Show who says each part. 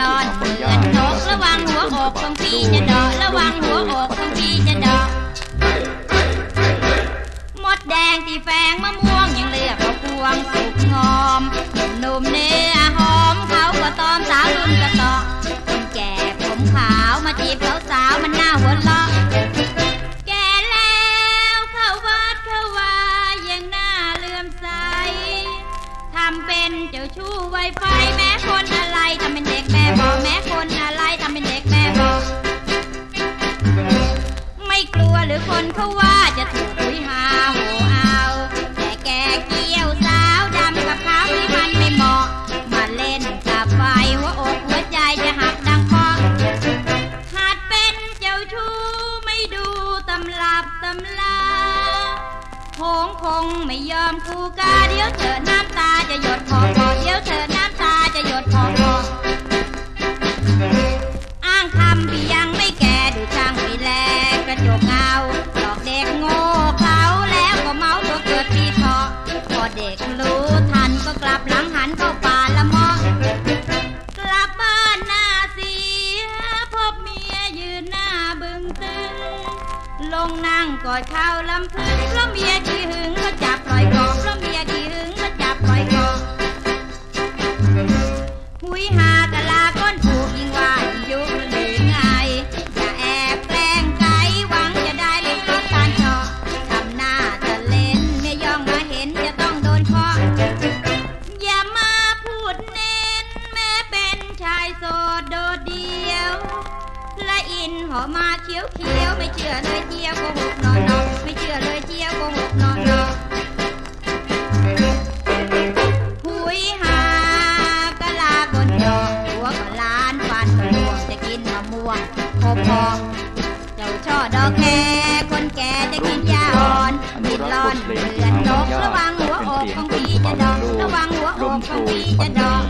Speaker 1: ลอดเปิดโถกระวังหัวอกของพี่จะดอกระวังหัวอกของพี่จะเดาะมดแดงที่แฝงมะม่วงยังเลือกเอาพวงสุกงอมหนุ่มเนื้อหอมเขาก็ตอมสาวรุ่นก็ตอกคนแก่ผมขาวมาจีบสาวๆมันหน้าหัวเลาะแก่แล้วเขาวัดเขาวายังหน้าเลื่อมใสทำเป็นเจ้าชู้ไวไฟแม้คนอะไรทำเป็น หรือคนเขาว่าจะถูกคุยหาโหเอา แต่แกเกี้ยวสาวดำกับขาวที่มันไม่เหมาะ มาเล่นกับไฟหัวอกหัวใจจะหักดังเคาะหาดเป็นเจ้าชู้ไม่ดูตำรับตำลาคงคงไม่ยอมคูกาเดี๋ยวเธอน้ำตาจะ เข้าป่าละมองกลับบ้านหน้าเสียพบเมียยืนหน้าบึงตึง ลงนั่งกอดเข่าลำพึงเพราะเมียขี้หึงก็จับปล่อยกอกเพราะเมียขี้หึงก็จับปล่อยกอกหุยหะลา นหอมาเขียวเขียวไม่เชื่อเลยเจียวโกหกนอนนอนไม่เชื่อเลยเจียวโกหกนอนนอนหุยหากะลาบนดอกหัวก็ล้านฟันก็ม่วงจะกินมะม่วงพอพอเจ้าช่อดอกแคคนแก่จะกินยาอ่อนมิดร้อนเลือนนกระวังหัวอกของพี่จะดอกระวังหัวอกของพี่จะดอก